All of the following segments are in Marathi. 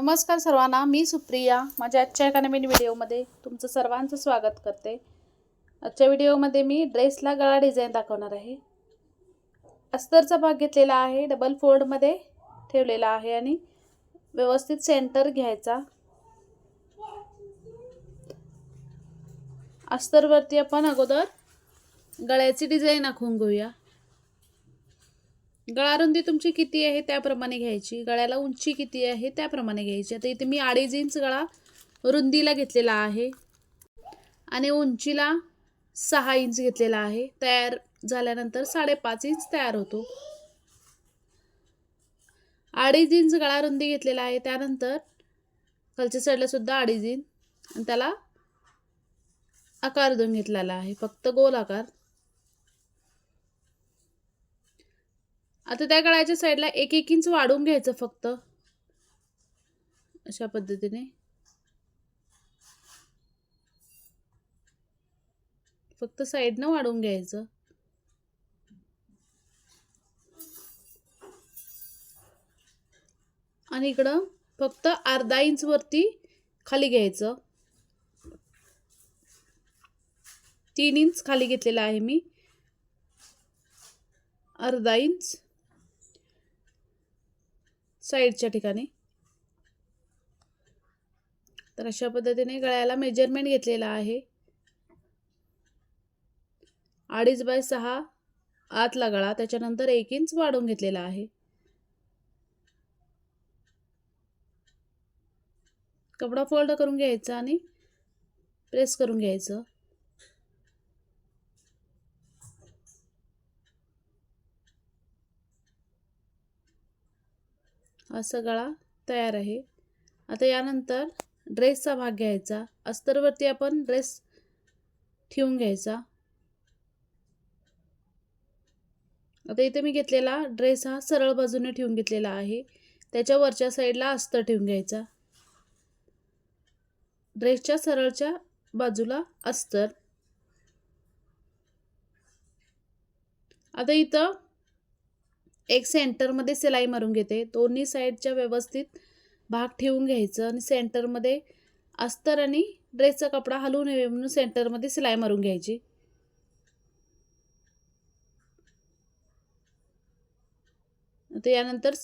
नमस्कार सर्वांना मी सुप्रिया. माझ्या आजच्या एका नवीन व्हिडिओमध्ये तुमचं सर्वांचं स्वागत करते. आजच्या व्हिडिओमध्ये मी ड्रेसला गळा डिझाईन दाखवणार आहे. अस्तरचा भाग घेतलेला आहे डबल फोल्डमध्ये ठेवलेला आहे आणि व्यवस्थित सेंटर घ्यायचा. अस्तरवरती आपण अगोदर गळ्याची डिझाईन आखून घेऊया. गळारुंदी तुमची किती आहे त्याप्रमाणे घ्यायची गळ्याला उंची किती आहे त्याप्रमाणे घ्यायची. आता इथे मी अडीच इंच गळा रुंदीला घेतलेला आहे आणि उंचीला सहा इंच घेतलेला आहे. तयार झाल्यानंतर साडेपाच इंच तयार होतो. अडीच इंच गळा रुंदी घेतलेला आहे. त्यानंतर खालच्या साईडला सुद्धा अडीच इंच आणि त्याला आकार देऊन घेतलेला आहे. फक्त गोल आकार. आता त्या गळ्याच्या साईडला एक एक इंच वाढवून घ्यायचं फक्त. अशा पद्धतीने. फक्त साईडनं वाढवून घ्यायचं. आणि इकडं फक्त अर्धा इंच वरती खाली घ्यायचं. तीन इंच खाली घेतलेला आहे मी. अर्धा इंच साईडच्या ठिकाणी. तर अशा पद्धतीने गळ्याला मेजरमेंट घेतलेला आहे. अडीच बाय सहा आतला गळा त्याच्यानंतर एक इंच वाढवून घेतलेला आहे. कपडा फोल्ड करून घ्यायचा आणि प्रेस करून घ्यायचं. असा गळा तयार आहे. आता यानंतर ड्रेसचा भाग घ्यायचा. अस्तरवरती आपण ड्रेस ठेवून घ्यायचा. आता इथे मी घेतलेला ड्रेस हा सरळ बाजूने ठेवून घेतलेला आहे. त्याच्या वरच्या साईडला अस्तर ठेवून घ्यायचा. ड्रेसच्या सरळच्या बाजूला अस्तर. आता इथं एक सेंटरमध्ये सिलाई मारून घेते. दोन्ही साईडच्या व्यवस्थित भाग ठेवून घ्यायचं आणि सेंटरमध्ये अस्तर आणि ड्रेसचा कपडा हलवू नये म्हणून सेंटरमध्ये सिलाई मारून घ्यायची. तर यानंतर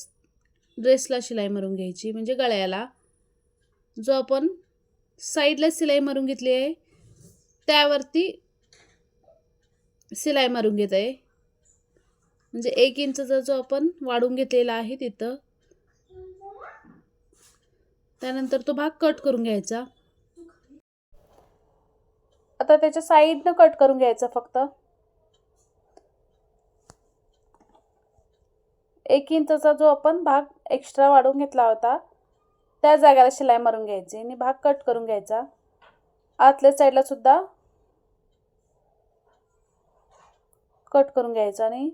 ड्रेसला शिलाई मारून घ्यायची म्हणजे गळ्याला. जो आपण साईडला सिलाई मारून घेतली आहे त्यावरती सिलाई मारून घेत आहे. म्हणजे एक इंचचा जो आपण वाढून घेतलेला आहे तिथं. त्यानंतर तो भाग कट करून घ्यायचा. आता त्याच्या साईडनं कट करून घ्यायचा फक्त. एक इंचचा जो आपण भाग एक्स्ट्रा वाढून घेतला होता त्या जागेला शिलाई मारून घ्यायची आणि भाग कट करून घ्यायचा. आतल्या साईडला सुद्धा कट करून घ्यायचा आणि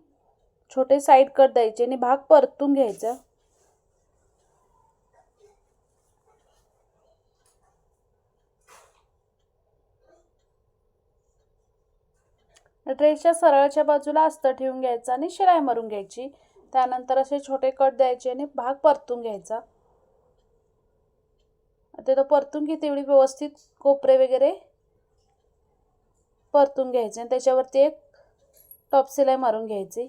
छोटे साईड कट द्यायचे आणि भाग परतून घ्यायचा. ड्रेसच्या सरळच्या बाजूला अस्तर ठेवून घ्यायचा आणि शिलाई मारून घ्यायची. त्यानंतर असे छोटे कट द्यायचे आणि भाग परतून घ्यायचा. ते तो परतून घे तेवढी व्यवस्थित कोपरे वगैरे. परतून घ्यायचे आणि त्याच्यावरती एक टॉप सिलाई मारून घ्यायची.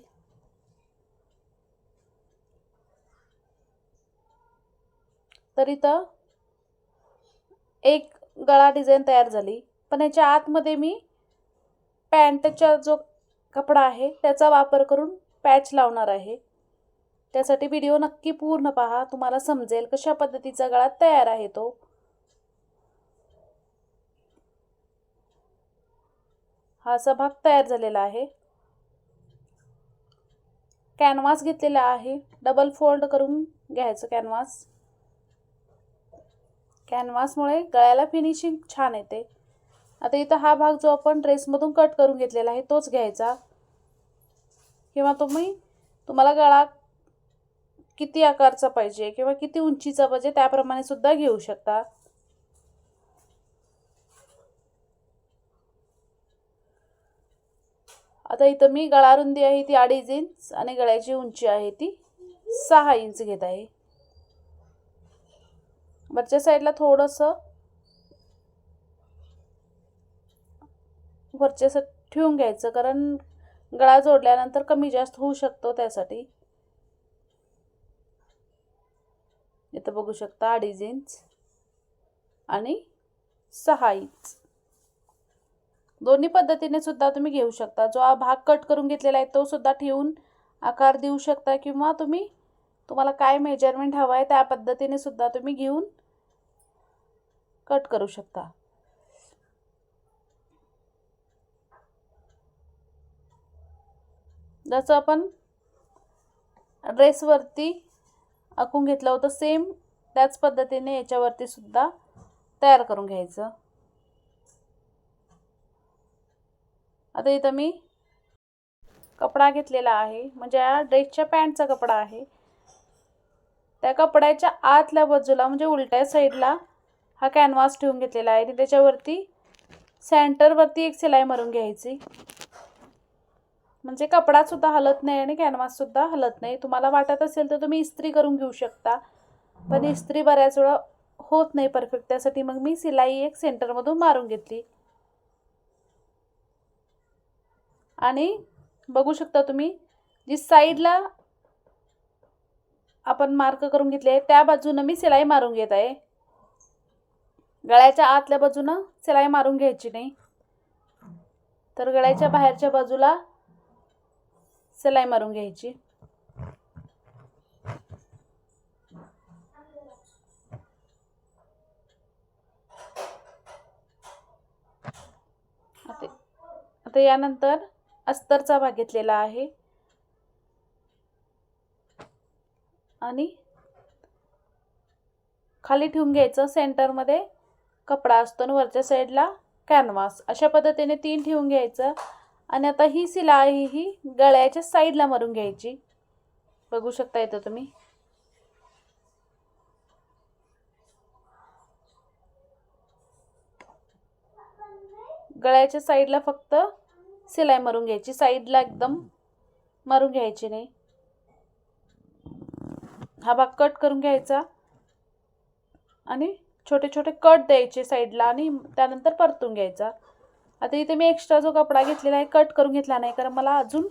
तर इथं एक गळा डिझाईन तयार झाली. पण याच्या आतमध्ये मी पॅन्टचा जो कपडा आहे त्याचा वापर करून पॅच लावणार आहे. त्यासाठी व्हिडिओ नक्की पूर्ण पहा. तुम्हाला समजेल कशा पद्धतीचा गळा तयार आहे तो. हा असा भाग तयार झालेला आहे. कॅनव्हास घेतलेला आहे. डबल फोल्ड करून घ्यायचं कॅनव्हास. कॅनव्हासमुळे गळ्याला फिनिशिंग छान येते. आता इथं हा भाग जो आपण ड्रेसमधून कट करून घेतलेला आहे तोच घ्यायचा. किंवा तुम्ही तुम्हाला गळा किती आकारचा पाहिजे किंवा किती उंचीचा पाहिजे त्याप्रमाणे सुद्धा घेऊ शकता. आता इथं मी गळा रुंदी आहे ती अडीच इंच आणि गळ्याची उंची आहे ती सहा इंच घेत आहे. वरच्या साईडला थोडंसं वरच्या साईड ठेवून घ्यायचं कारण गळा जोडल्यानंतर कमी जास्त होऊ शकतो त्यासाठी. इथं बघू शकता अडीच इंच आणि सहा इंच दोन्ही पद्धतीने सुद्धा तुम्ही घेऊ शकता. जो हा भाग कट करून घेतलेला आहे तो सुद्धा ठेवून आकार देऊ शकता किंवा तुम्ही तुम्हाला काय मेजरमेंट हवं आहे त्या पद्धतीने सुद्धा तुम्ही घेऊन कट करू शकता. जसं आपण ड्रेसवरती आखून घेतलं होतं सेम त्याच पद्धतीने याच्यावरती सुद्धा तयार करून घ्यायचं. आता इथं मी कपडा घेतलेला आहे. म्हणजे हा ड्रेसच्या पॅन्टचा कपडा आहे. त्या कपड्याच्या आतल्या बाजूला म्हणजे उलट्या साईडला हा कॅनव्हास ठेवून घेतलेला आहे. आणि त्याच्यावरती सेंटरवरती एक सिलाई मारून घ्यायची. म्हणजे कपडासुद्धा हलत नाही आणि कॅनव्हाससुद्धा हलत नाही. तुम्हाला वाटत असेल तर तुम्ही इस्त्री करून घेऊ शकता. पण इस्त्री बऱ्याच वेळा होत नाही परफेक्ट त्यासाठी मग मी सिलाई एक सेंटरमधून मारून घेतली. आणि बघू शकता तुम्ही जी साईडला आपण मार्क करून घेतले आहे त्या बाजूनं मी सिलाई मारून घेत आहे. गळ्याच्या आतल्या बाजूनं सिलाई मारून घ्यायची नाही. तर गळ्याच्या बाहेरच्या बाजूला सिलाई मारून घ्यायची. आता यानंतर अस्तरचा भाग घेतलेला आहे. आणि खाली ठेवून घ्यायचं सेंटरमध्ये. कपडा असतो आणि वरच्या साईडला कॅनव्हास अशा पद्धतीने तीन ठेवून घ्यायचं. आणि आता ही सिलाई ही गळ्याच्या साईडला मारून घ्यायची. बघू शकता येतं तुम्ही. गळ्याच्या साईडला फक्त सिलाई मारून घ्यायची. साईडला एकदम मारून घ्यायची नाही. हा भाग कट करून घ्यायचा. आणि छोटे छोटे कट द्यायचे साईडला आणि त्यानंतर परतून घ्यायचा. आता इथे मी एक्स्ट्रा जो कपडा घेतलेला आहे कट करून घेतला नाही कारण मला अजून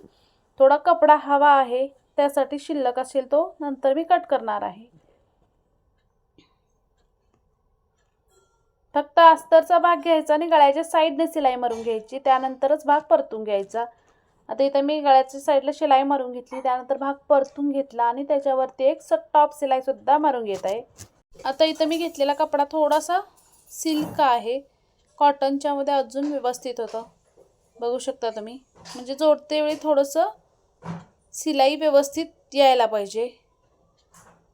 थोडा कपडा हवा आहे त्यासाठी शिल्लक असेल तो नंतर मी कट करणार आहे. फक्त अस्तरचा भाग घ्यायचा आणि गळ्याच्या साईडने सिलाई मारून घ्यायची त्यानंतरच भाग परतून घ्यायचा. आता इथं मी गळ्याच्या साईडला शिलाई मारून घेतली त्यानंतर भाग परतून घेतला आणि त्याच्यावरती एक टॉप शिलाईसुद्धा मारून घेत आहे. आता इथं मी घेतलेला कपडा थोडासा सिल्क आहे. कॉटनच्यामध्ये अजून व्यवस्थित होतं. बघू शकता तुम्ही. म्हणजे जोडते वेळी थोडंसं सिलाई व्यवस्थित यायला पाहिजे.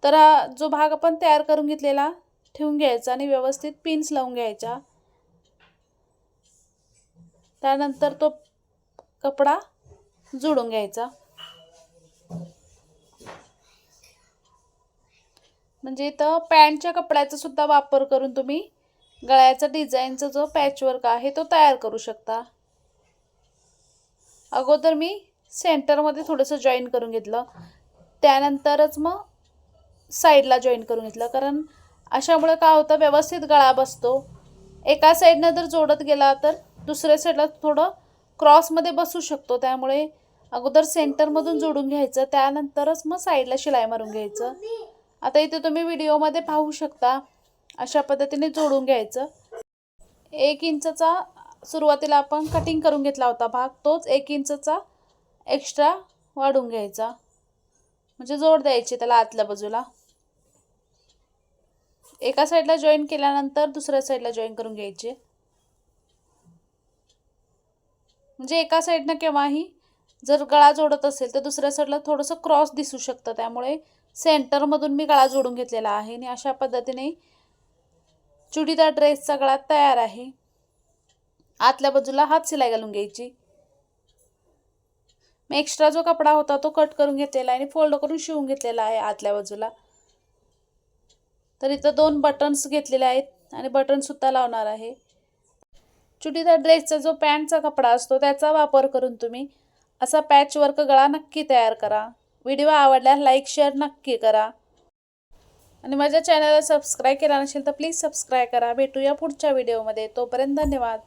तर हा जो भाग आपण तयार करून घेतलेला ठेवून घ्यायचा आणि व्यवस्थित पिन्स लावून घ्यायचा. त्यानंतर तो कपडा जोडून घ्यायचा. म्हणजे इथं पॅन्टच्या कपड्याचा सुद्धा वापर करून तुम्ही गळ्याचा डिझाईनचा जो पॅचवर्क आहे तो तयार करू शकता. अगोदर मी सेंटरमध्ये थोडंसं जॉईन करून घेतलं. त्यानंतरच मग साईडला जॉईन करून घेतलं. कारण अशामुळे काय होतं व्यवस्थित गळा बसतो. एका साईडनं जर जोडत गेला तर दुसऱ्या साईडला थोडं क्रॉसमध्ये बसू शकतो. त्यामुळे अगोदर सेंटरमधून जोडून घ्यायचं. त्यानंतरच मग साईडला शिलाई मारून घ्यायचं. आता इथे तुम्ही व्हिडिओमध्ये पाहू शकता अशा पद्धतीने जोडून घ्यायचं. एक इंचचा सुरुवातीला आपण कटिंग करून घेतला होता भाग. तोच एक इंचचा एक्स्ट्रा वाढून घ्यायचा. म्हणजे जोड द्यायची त्याला आतल्या बाजूला. एका साईडला जॉईन केल्यानंतर दुसऱ्या साईडला जॉईन करून घ्यायचे. म्हणजे एका साईडनं केव्हाही जर गळा जोडत असेल तर दुसऱ्या साईडला थोडंसं क्रॉस दिसू शकतं. त्यामुळे सेंटरमधून मी गळा जोडून घेतलेला आहे आणि अशा पद्धतीने चुडीदार ड्रेसचा गळा तयार आहे. आतल्या बाजूला हात सिलाई घालून घ्यायची. मी एक्स्ट्रा जो कपडा होता तो कट करून घेतलेला आहे आणि फोल्ड करून शिवून घेतलेला आहे आतल्या बाजूला. तर इथं दोन बटन्स घेतलेले आहेत आणि बटनसुद्धा लावणार आहे. चुडीदार ड्रेसचा जो पॅन्टचा कपडा असतो त्याचा वापर करून तुम्ही असा पॅचवर्क गळा नक्की तयार करा. व्हिडिओ आवडल्यास लाईक शेअर नक्की करा. आणि माझ्या चॅनलला सबस्क्राईब केला नसेल तर प्लीज सबस्क्राईब करा. भेटूया पुढच्या व्हिडिओमध्ये. तोपर्यंत धन्यवाद.